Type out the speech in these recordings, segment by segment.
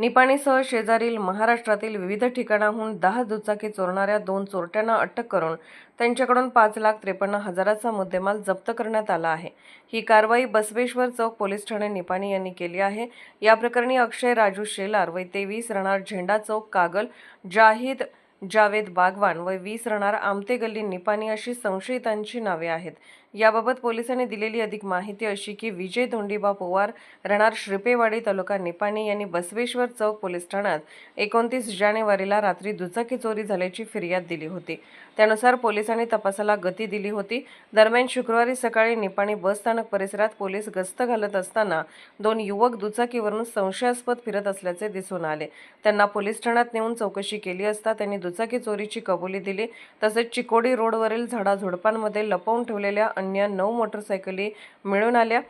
निपाणीसह शेजारील महाराष्ट्रातील विविध ठिकाणाहून दहा दुचाकी चोरणाऱ्या दोन चोरट्यांना अटक करून त्यांच्याकडून पाच लाख त्रेपन्न हजाराचा मुद्देमाल जप्त करण्यात आला आहे. ही कारवाई बसवेश्वर चौक पोलीस ठाणे निपाणी यांनी केली आहे. या प्रकरणी अक्षय राजू शेलार वय तेवीस राहणार झेंडा चौक कागल जाहीद जावेद बागवान व वीस राहणार आमते गल्ली निपाणी अशी संशयितांची नावे आहेत. याबाबत पोलिसांनी दिलेली अधिक माहिती अशी की विजय धोंडीबा पोवार राहणार श्रीपेवाडी तालुका निपाणी यांनी बसवेश्वर चौक पोलीस ठाण्यात एकोणतीस जानेवारीला रात्री दुचाकी चोरी झाल्याची फिर्याद दिली होती. त्यानुसार पोलिसांनी तपासाला गती दिली होती. दरम्यान शुक्रवारी सकाळी निपाणी बसस्थानक परिसरात पोलीस गस्त घालत असताना दोन युवक दुचाकीवरून संशयास्पद फिरत असल्याचे दिसून आले. त्यांना पोलीस ठाण्यात नेऊन चौकशी केली असता त्यांनी दुचाकी चोरीची कबुली दिली. तसेच चिकोडी रोडवरील झाडाझुडपांमध्ये लपवून ठेवलेल्या अन्य नऊ मोटरसायकली मिळून आल्या.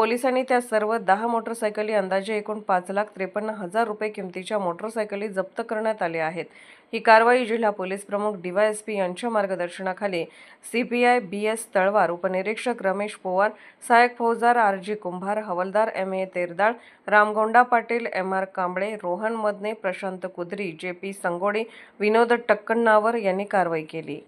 पोलिसांनी त्या सर्व दहा मोटरसायकली अंदाजे एकूण पाच लाख त्रेपन्न हजार रुपये किमतीच्या मोटरसायकली जप्त करण्यात आल्या आहेत. ही कारवाई जिल्हा पोलीस प्रमुख डीवायएसपी यांच्या मार्गदर्शनाखाली सीपीआय बी एस तळवार उपनिरीक्षक रमेश पोवार सहाय्यक फौजदार R G Kumbhar havildar M A Terdal Ramgonda Patil M R Kamble Rohan Madane Prashant Kudari J P Sangode विनोद टक्कन्नावर यांनी कारवाई केली.